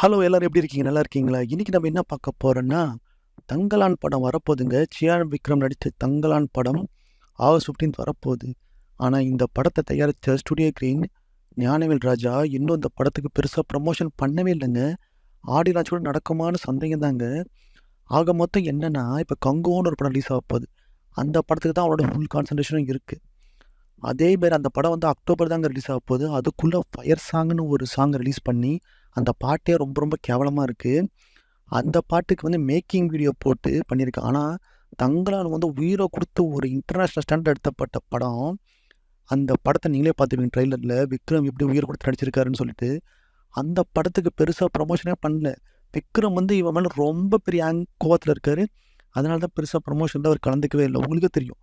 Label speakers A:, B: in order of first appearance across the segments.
A: hello எல்லோரும் எப்படி இருக்கீங்க நல்லா இருக்கீங்களா இன்றைக்கி நம்ம என்ன பார்க்க போகிறோன்னா தங்கலான் படம் வரப்போகுதுங்க சியான் விக்ரம் நடித்த தங்கலான் படம் ஆகஸ்ட் ஃபிஃப்டீன்த் வரப்போகுது ஆனால் இந்த படத்தை தயாரித்த ஸ்டுடியோ கிரீன் ஞானவேல் ராஜா இன்னும் இந்த படத்துக்கு பெருசாக ப்ரமோஷன் பண்ணவே இல்லைங்க ஆடி லான்ச் கூட நடக்குமான்னு சந்தேகம் தாங்க ஆக மொத்தம் என்னென்னா இப்போ கங்கோன்னு ஒரு படம் ரிலீஸ் ஆக போகுது அந்த படத்துக்கு தான் அவரோட ஃபுல் கான்சன்ட்ரேஷனும் இருக்குது அதே மாதிரி அந்த படம் வந்து அக்டோபர் தாங்க ரிலீஸ் ஆக போகுது அதுக்குள்ளே ஃபயர் சாங்னு ஒரு சாங் ரிலீஸ் பண்ணி அந்த பாட்டே ரொம்ப ரொம்ப கேவலமாக இருக்குது அந்த பாட்டுக்கு வந்து மேக்கிங் வீடியோ போட்டு பண்ணியிருக்கேன் ஆனால் தங்களால் வந்து உயிரை கொடுத்து ஒரு இன்டர்நேஷ்னல் ஸ்டாண்டர்ட் எடுத்தப்பட்ட படம் அந்த படத்தை நீங்களே பார்த்துருவீங்க ட்ரெய்லரில் விக்ரம் எப்படி உயிர் கொடுத்து நடிச்சிருக்காருன்னு சொல்லிட்டு அந்த படத்துக்கு பெருசாக ப்ரமோஷனே பண்ணல விக்ரம் வந்து இவன் மேலே ரொம்ப பெரிய ஆங் கோவத்தில் இருக்கார் அதனால தான் பெருசாக ப்ரமோஷனில் அவர் கலந்துக்கவே இல்லை உங்களுக்கே தெரியும்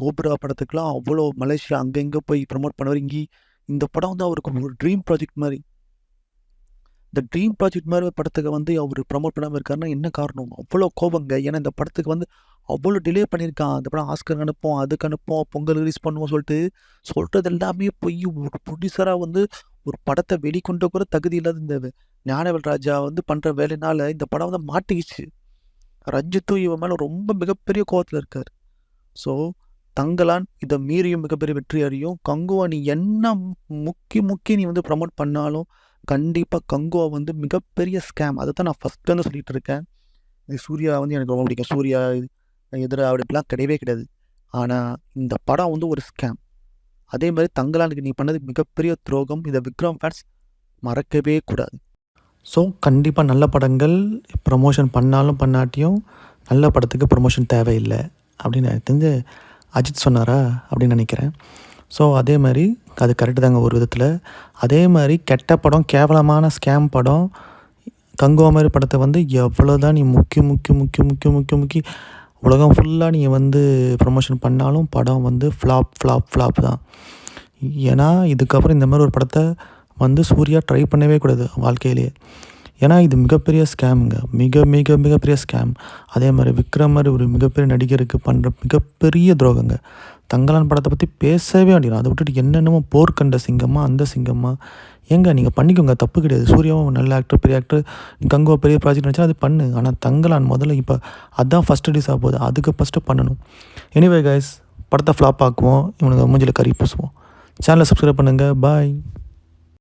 A: கோபுரா படத்துக்கெலாம் அவ்வளோ மலேசியா அங்கங்கே போய் ப்ரமோட் பண்ணுவார் இங்கே இந்த படம் வந்து அவருக்கு ஒரு ட்ரீம் ப்ராஜெக்ட் மாதிரி இந்த ட்ரீம் ப்ராஜெக்ட் மாதிரி படத்துக்கு வந்து அவர் ப்ரமோட் பண்ணாமல் இருக்காருன்னா என்ன காரணம் அவ்வளோ கோபங்க ஏன்னா இந்த படத்துக்கு வந்து அவ்வளோ டிலே பண்ணியிருக்கான் அந்த படம் ஆஸ்கர் அனுப்போம் அதுக்கு அனுப்போம் பொங்கல் ரிலீஸ் பண்ணுவோம் சொல்லிட்டு சொல்கிறது எல்லாமே போய் ஒரு ப்ரொடியூசராக வந்து ஒரு படத்தை வெளிக்கொண்டு கூட தகுதி இல்லாத இந்த ஞானவல் ராஜா வந்து பண்ணுற வேலைனால இந்த படம் வந்து மாட்டிக்கிச்சு ரஞ்சித்தும் இவன் மேலே ரொம்ப மிகப்பெரிய கோபத்தில் இருக்கார் ஸோ தங்கலான் இதை மீறியும் மிகப்பெரிய வெற்றி அறியும் கங்குவா நீ என்ன முக்கி முக்கி நீ வந்து ப்ரமோட் பண்ணாலும் கண்டிப்பாக கங்குவா வந்து மிகப்பெரிய ஸ்கேம் அதை தான் நான் ஃபஸ்ட்டு வந்து சொல்லிகிட்டு இருக்கேன் சூர்யா வந்து எனக்கு ரொம்ப பிடிக்கும் சூர்யா எதிராக அப்படிலாம் கிடையவே கிடையாது ஆனால் இந்த படம் வந்து ஒரு ஸ்கேம் அதே மாதிரி தங்கலானுக்கு நீ பண்ணது மிகப்பெரிய துரோகம் இதை விக்ரம் ஃபேன்ஸ் மறக்கவே கூடாது
B: ஸோ கண்டிப்பாக நல்ல படங்கள் ப்ரமோஷன் பண்ணாலும் பண்ணாட்டியும் நல்ல படத்துக்கு ப்ரமோஷன் தேவையில்லை அப்படின்னு எனக்கு தெரிஞ்சு அஜித் சொன்னாரா அப்படின்னு நினைக்கிறேன் ஸோ அதே மாதிரி அது கரெக்டு தாங்க ஒரு விதத்தில் அதே மாதிரி கெட்ட படம் கேவலமான ஸ்கேம் படம் மாதிரி படத்தை வந்து எவ்வளோ தான் நீ முக்கிய முக்கிய முக்கிய முக்கிய முக்கிய முக்கி உலகம் ஃபுல்லாக நீங்கள் வந்து ப்ரொமோஷன் பண்ணாலும் படம் வந்து ஃப்ளாப் ஃப்ளாப் ஃப்ளாப் தான் ஏன்னா இதுக்கப்புறம் இந்த மாதிரி ஒரு படத்தை வந்து சூர்யா ட்ரை பண்ணவே கூடாது வாழ்க்கையிலேயே ஏன்னா இது மிகப்பெரிய ஸ்கேமுங்க மிக மிக மிகப்பெரிய ஸ்கேம் அதே மாதிரி விக்ரம் மாதிரி ஒரு மிகப்பெரிய நடிகருக்கு பண்ணுற மிகப்பெரிய துரோகங்க தங்கலான் படத்தை பற்றி பேசவே வேண்டியது அதை விட்டுட்டு என்னென்னமோ போர் கண்ட சிங்கமாக அந்த சிங்கமாக ஏங்க நீங்கள் பண்ணிக்கோங்க தப்பு கிடையாது சூர்யாவும் நல்ல ஆக்டர் பெரிய ஆக்டர் கங்குவா பெரிய ப்ராஜெக்ட் நினச்சா அது பண்ணு ஆனால் தங்கலான் முதல்ல இப்போ அதுதான் ஃபஸ்ட் ரிலீஸ் ஆக போகுது அதுக்கு ஃபஸ்ட்டு பண்ணணும் எனிவே கைஸ் படத்தை ஃப்ளாப் ஆக்குவோம் இவனுக்கு மூஞ்சில் கறி பூசுவோம் சேனலை சப்ஸ்கிரைப் பண்ணுங்கள் பாய்